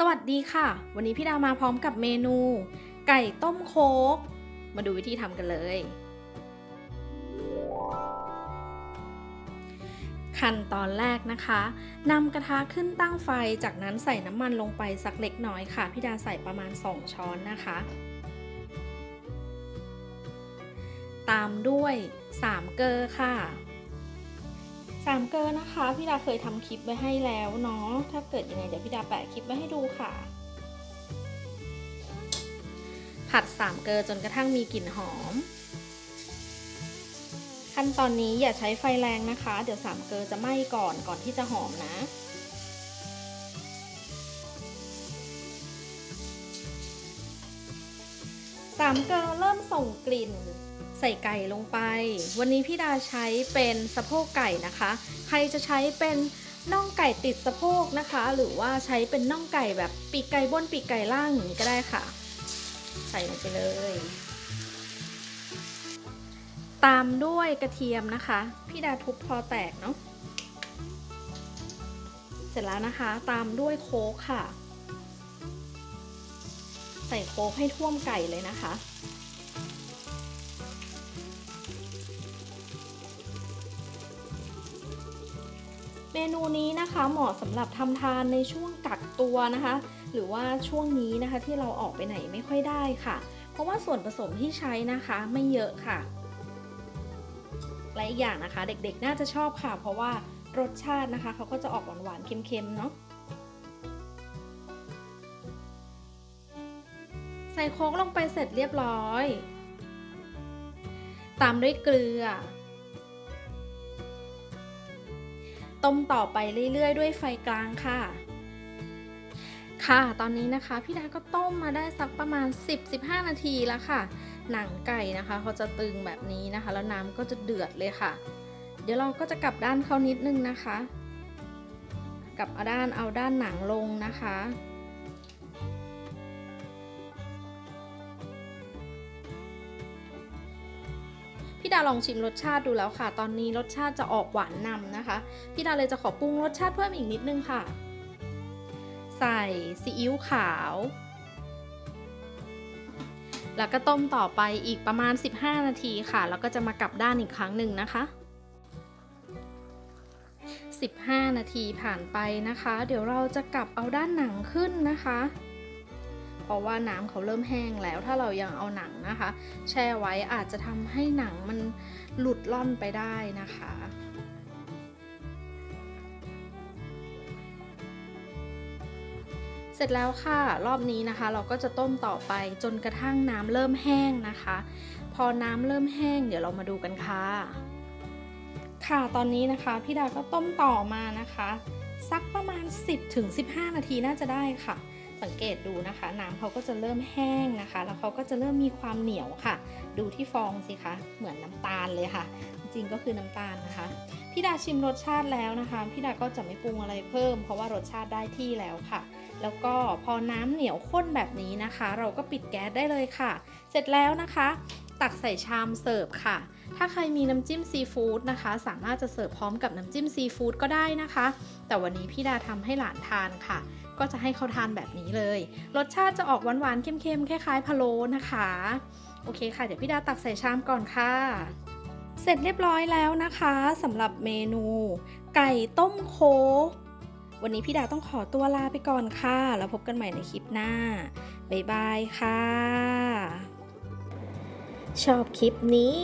สวัสดีค่ะ วันนี้พี่ดามาพร้อมกับเมนู ไก่ต้มโค้กมาดูวิธีทำกันเลย ขั้นตอนแรกนะคะนำกระทะขึ้นตั้งไฟจากนั้นใส่น้ำมันลงไปสักเล็กน้อยค่ะ พี่ดาใส่ประมาณ 2 ช้อนนะคะ ตามด้วย 3 เกลือค่ะ สามเกลอนะคะพี่ดาเคยทำคลิปไว้ให้แล้วเนาะถ้าเกิดยังไงเดี๋ยวพี่ดาแปะคลิปไว้ให้ดูค่ะ ผัดสามเกลอจนกระทั่งมีกลิ่นหอม ขั้นตอนนี้อย่าใช้ไฟแรงนะคะ เดี๋ยวสามเกลอจะไหม้ก่อนก่อนที่จะหอมนะสามเกลเริ่มส่งกลิ่น ใส่ไก่ลงไป วันนี้พี่ดาใช้เป็นสะโพกไก่นะคะ ใครจะใช้เป็นน่องไก่ติดสะโพกนะคะ หรือว่าใช้เป็นน่องไก่แบบปีกไก่บนปีกไก่ล่างอย่างนี้ก็ได้ค่ะ ใส่ลงไปเลย ตามด้วยกระเทียมนะคะ พี่ดาทุบพอแตกเนาะเสร็จแล้วนะคะ ตามด้วยโค้กค่ะ ใส่โค้กให้ท่วมไก่เลยนะคะ เมนูนี้นะคะเหมาะสำหรับทำทานในช่วงกักตัวนะคะ หรือว่าช่วงนี้นะคะที่เราออกไปไหนไม่ค่อยได้ค่ะ เพราะว่าส่วนผสมที่ใช้นะคะไม่เยอะค่ะ และอีกอย่างนะคะ เด็กๆน่าจะชอบค่ะ เพราะว่ารสชาตินะคะเขาก็จะออกหวานๆเค็มๆเนาะใส่โค้กลงไปเสร็จเรียบร้อย ตามด้วยเกลือ ต้มต่อไปเรื่อยๆ ด้วยไฟกลางค่ะ ค่ะ ตอนนี้นะคะพี่ดาก็ต้มมาได้สักประมาณ 10-15 นาทีแล้วค่ะ หนังไก่นะคะเขาจะตึงแบบนี้นะคะ แล้วน้ำก็จะเดือดเลยค่ะ เดี๋ยวเราก็จะกลับด้านเขานิดนึงนะคะ กลับเอาด้านเอาด้านหนังลงนะคะ พี่ดาลองชิมรสชาติดูแล้วค่ะ ตอนนี้รสชาติจะออกหวานนำนะคะ พี่ดาเลยจะขอปรุงรสชาติเพิ่มอีกนิดนึงค่ะ ใส่ซีอิ๊วขาว แล้วก็ต้มต่อไปอีกประมาณ 15 นาทีค่ะ แล้วก็จะมากลับด้านอีกครั้งหนึ่งนะคะ 15 นาทีผ่านไปนะคะ เดี๋ยวเราจะกลับเอาด้านหนังขึ้นนะคะ เพราะว่าน้ำเขาเริ่มแห้งแล้ว ถ้าเรายังเอาหนังนะคะ แช่ไว้อาจจะทำให้หนังมันหลุดล่อนไปได้นะคะเสร็จแล้วค่ะรอบนี้นะคะ เราก็จะต้มต่อไปจนกระทั่งน้ำเริ่มแห้งนะคะ พอน้ำเริ่มแห้ง เดี๋ยวเรามาดูกันค่ะ ค่ะตอนนี้นะคะพี่ดาก็ต้มต่อมานะคะ สักประมาณ 10-15 นาทีน่าจะได้ค่ะ สังเกตดูนะคะ น้ำเขาก็จะเริ่มแห้งนะคะ แล้วเขาก็จะเริ่มมีความเหนียวค่ะ ดูที่ฟองสิคะเหมือนน้ำตาลเลยค่ะ จริงก็คือน้ำตาลนะคะพี่ดาชิมรสชาติแล้วนะคะพี่ดาก็จะไม่ปรุงอะไรเพิ่ม เพราะว่ารสชาติได้ที่แล้วค่ะ แล้วก็พอน้ำเหนียวข้นแบบนี้นะคะ เราก็ปิดแก๊สได้เลยค่ะ เสร็จแล้วนะคะ ตักใส่ชามเสิร์ฟค่ะ ถ้าใครมีน้ำจิ้มซีฟู้ดนะคะ สามารถจะเสิร์ฟพร้อมกับน้ำจิ้มซีฟู้ดก็ได้นะคะ แต่วันนี้พี่ดาทำให้หลานทานค่ะ ก็จะให้เขาทานแบบนี้เลย รสชาติจะออกหวานๆเค็มๆคล้ายๆพะโล้นะคะ โอเคค่ะ เดี๋ยวพี่ดาตักใส่ชามก่อนค่ะ เสร็จเรียบร้อยแล้วนะคะสำหรับเมนู ไก่ต้มโคกวันนี้พี่ดาต้องขอตัวลาไปก่อนค่ะ แล้วพบกันใหม่ในคลิปหน้า บ๊ายบายค่ะ ชอบคลิปนี้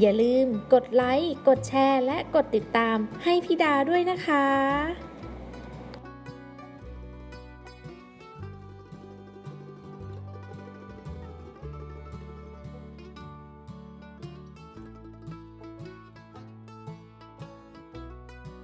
อย่าลืมกดไลค์ กดแชร์ และกดติดตามให้พี่ดาด้วยนะคะ